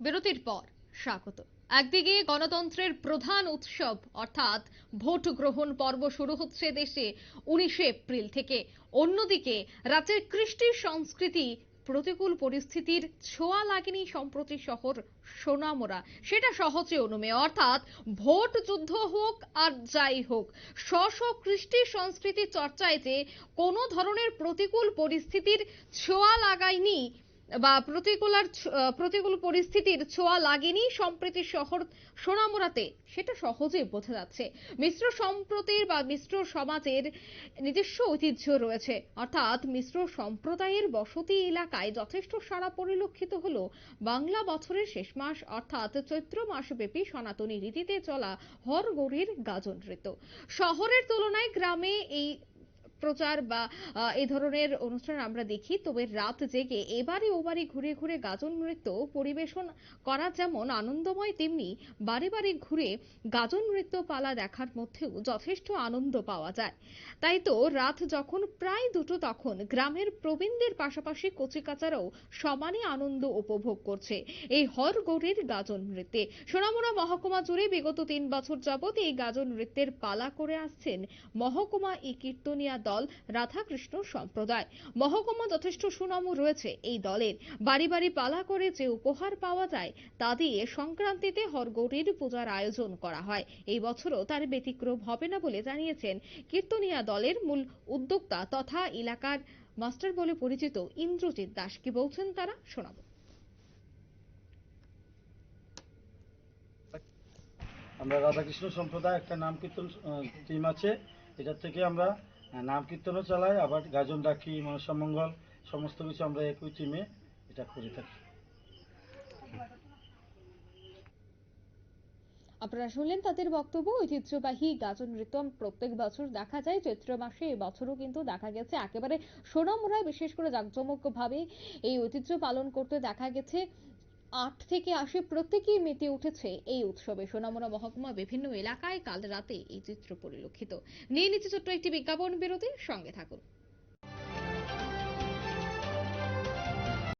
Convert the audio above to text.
বিরতির পর স্বাগত। একদিকে গণতন্ত্রের প্রধান উৎসব, অর্থাৎ ভোট গ্রহণ পর্ব শুরু হচ্ছে দেশে উনিশে এপ্রিল থেকে। অন্যদিকে রাজ্যের কৃষ্টি সংস্কৃতি, প্রতিকূল পরিস্থিতির ছোঁয়া লাগেনি সম্প্রতি শহর সোনামোরা সেটা সহজে অনুমেয় অর্থাৎ ভোট যুদ্ধ হোক আর যাই হোক স্ব কৃষ্টি সংস্কৃতি চর্চায় যে কোনো ধরনের প্রতিকূল পরিস্থিতির ছোঁয়া লাগায়নি বা প্রতিকূলার প্রতিকূল পরিস্থিতির ছোঁয়া লাগেনি সম্প্রীতি শহর সোনামুড়াতে? সেটা সহজেই বোঝা যাচ্ছে। মিশ্র সম্প্রতির বা মিশ্র সমাজের নিজস্ব ঐতিহ্য রয়েছে। অর্থাৎ মিশ্র সম্প্রদায়ের বসতি এলাকায় যথেষ্ট সারা পরিলক্ষিত হলো বাংলা বছরের শেষ মাস, অর্থাৎ চৈত্র মাসব্যাপী সনাতনী রীতিতে চলা হরগৌরীর গাজন নৃত্য। শহরের তুলনায় গ্রামে এই প্রচার বা এই ধরনের অনুষ্ঠান আমরা দেখি। তবে রাত জেগে এবারে ওবারে ঘুরে ঘুরে গাজন নৃত্য পরিবেশন করা যেমন আনন্দময়, তেমনি বারে বারে ঘুরে গাজন নৃত্য পালা দেখার মধ্যেও যথেষ্ট আনন্দ পাওয়া যায়। তাই তো রাত যখন প্রায় দুটো তখন গ্রামের প্রবীণদের পাশাপাশি কচিকাচারাও সমানে আনন্দ উপভোগ করছে এই হরগৌরীর গাজন নৃত্যে। সোনামুড়া মহকুমা জুড়ে বিগত তিন বছর যাবৎ এই গাজন নৃত্যের পালা করে আসছেন মহকুমা ই কীর্তনিয়া দল। রাধাকৃষ্ণ সম্প্রদায়। মহকুমা যথেষ্ট সুনামও রয়েছে এই দলের। বাড়ি বাড়ি পালা করে যে উপহার পাওয়া যায়, তা দিয়ে সংক্রান্তিতে হরগৌরীর পূজার আয়োজন করা হয়। এই বছরও তার ব্যতিক্রম হবে না বলে জানিয়েছেন কীর্তনিয়া দলের মূল উদ্যোক্তা তথা এলাকার মাস্টার বলে পরিচিত ইন্দ্রজিৎ দাস। কি বলছেন তারা? শোনাবো। আমরা রাধাকৃষ্ণ সম্প্রদায় একটা নাম কীর্তন টিম আছে। এটা থেকে আমরা নাম কীর্তনও চালাই আবার গাজন ডাকি মনসামঙ্গল সমস্ত কিছু আমরা একই টিমে এটা করে থাকি। আপনারা শুনলেন তাদের বক্তব্য, ঐতিহ্যবাহী গাজন নৃত্য প্রত্যেক বছর দেখা যায়, চৈত্র মাসে এবছরও কিন্তু দেখা গেছে। একেবারে সোনামুড়ায় বিশেষ করে জাঁকজমকভাবে এই ঐতিহ্য পালন করতে দেখা গেছে। আট থেকে আশি প্রত্যেকেই মেতে উঠেছে এই উৎসবে। সোনামুড়া মহকুমা বিভিন্ন এলাকায় কাল রাতে এই চিত্র পরিলক্ষিত। নিয়ে নিচ্ছে ছোট্ট একটি বিজ্ঞাপন বিরতির সঙ্গে থাকুন।